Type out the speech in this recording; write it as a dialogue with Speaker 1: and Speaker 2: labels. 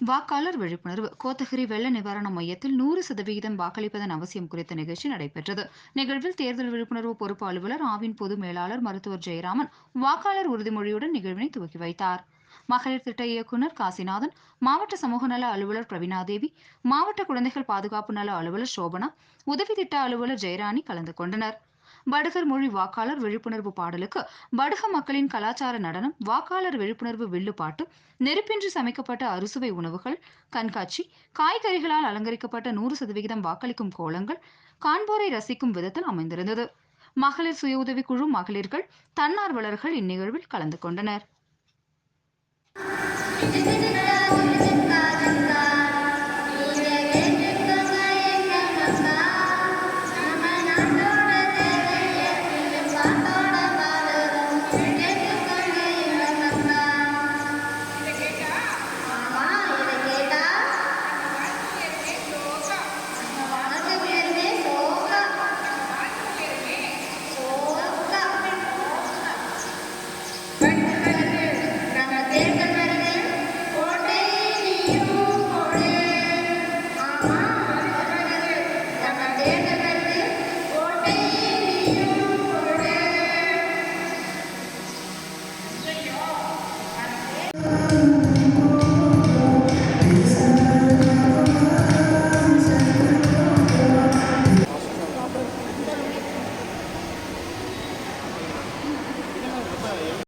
Speaker 1: வாக்காளர் விழிப்புணர்வு. கோத்தகிரி வெள்ள நிவாரண மையத்தில் நூறு சதவிகிதம் வாக்களிப்பதன் அவசியம் குறித்த நிகழ்ச்சி நடைபெற்றது. நிகழ்வில் தேர்தல் விழிப்புணர்வு பொறுப்பு அலுவலர் ஆவின் பொது மேலாளர் மருத்துவர் ஜெயராமன் வாக்காளர் உறுதிமொழியுடன் நிகழ்வினை துவக்கி வைத்தார். மகளிர் திட்ட இயக்குநர் காசிநாதன் மாவட்ட சமூக நல அலுவலர் பிரவீணாதேவி மாவட்ட குழந்தைகள் பாதுகாப்பு நல அலுவலர் சோபனா உதவி திட்ட அலுவலர் ஜெயராணி கலந்து கொண்டனர். படுகர் மொழி வாக்காளர் விழிப்புணர்வு பாடலுக்கு படுக மக்களின் கலாச்சார நடனம் வாக்காளர் விழிப்புணர்வு வில்லுப்பாட்டு நெருப்பின்றி சமைக்கப்பட்ட அறுசுவை உணவுகள் கண்காட்சி காய்கறிகளால் அலங்கரிக்கப்பட்ட நூறு சதவிகிதம் வாக்களிக்கும் கோலங்கள் காண்போரை ரசிக்கும் விதத்தில் அமைந்திருந்தது. மகளிர் சுய உதவிக்குழு மகளிர்கள் தன்னார்வலர்கள் இந்நிகழ்வில் கலந்து கொண்டனர்.